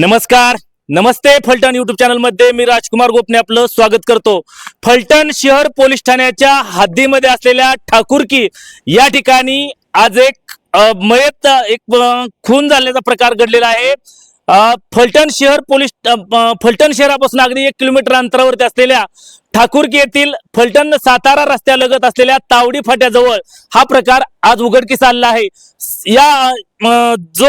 नमस्कार. नमस्ते फलटण युट्यूब चॅनलमध्ये. मी राजकुमार गोपने आपलं स्वागत करतो. फलटण शहर पोलीस ठाण्याच्या हद्दीमध्ये असलेल्या ठाकूरकी या ठिकाणी आज एक मयत एक खून झाल्याचा प्रकार घडलेला आहे. फलटण शहर पोलीस फलटण शहरापासून अगदी एक किलोमीटर अंतरावरती असलेल्या ठाकूरकी येथील फलटण सातारा रस्त्यालगत असलेल्या तावडी फाट्याजवळ हा प्रकार आज उघडकीस आलेला आहे. या जो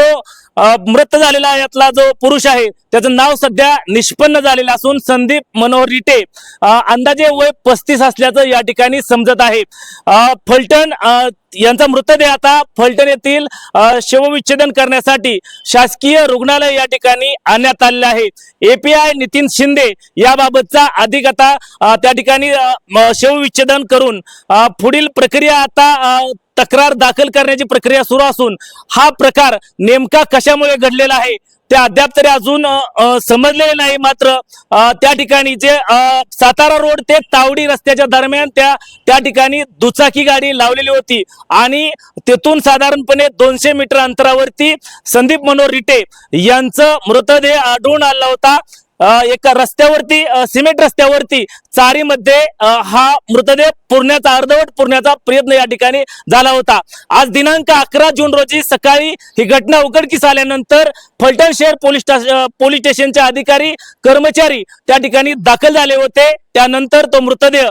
मृत झालेला आहे यातला जो पुरुष आहे त्याचं नाव सध्या निष्पन्न झालेलं असून संदीप मनोहर रिटे अंदाजे वय पस्तीस असल्याचं या ठिकाणी समजत आहे. फलटण यांचा मृतदेह आता फलटण येथील शवविच्छेदन करण्यासाठी शासकीय रुग्णालय या ठिकाणी आणण्यात आलेलं आहे. एपीआय नितीन शिंदे याबाबतचा अधिक आता त्या ठिकाणी शवविच्छेदन करून पुढील प्रक्रिया आता तक्रार दाखल करण्याची प्रक्रिया सुरू असून हा प्रकार नेमका कशामुळे घडलेला आहे? ते अद्याप तरी अजून समजलेले नाही. मात्र त्या ठिकाणी जे सातारा रोड ते तावडी रस्त्याच्या दरम्यान त्या त्या ठिकाणी दुचाकी गाडी लावलेली होती. आणि तेथून साधारणपणे दोनशे मीटर अंतरावरती संदीप मनोहर रिटे यांचं मृतदेह आढळून आला होता. एका रस्त्यावरती सिमेंट रस्त्यावरती चारीमध्ये हा मृतदेह पुरण्याचा अर्धवट पुरण्याचा प्रयत्न या ठिकाणी झाला होता. आज दिनांक अकरा जून रोजी सकाळी ही घटना उघडकीस आल्यानंतर फलटण शहर पोलीस पोलीस स्टेशनचे अधिकारी कर्मचारी त्या ठिकाणी दाखल झाले होते. त्यानंतर तो मृतदेह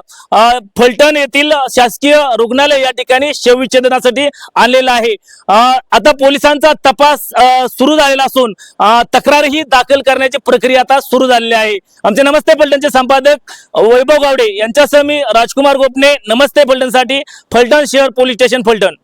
फलटण येथील शासकीय रुग्णालय या ठिकाणी शवविच्छेदनासाठी आणलेला आहे. आता पोलिसांचा तपास सुरू झालेला असून तक्रारही दाखल करण्याची प्रक्रिया आता सुरू झालेले आहे. आमचे नमस्ते फलटणचे संपादक वैभव गावडे. यांच्यासह मी राजकुमार गोपने नमस्ते फलटणसाठी फलटण शहर पोलीस स्टेशन फलटण.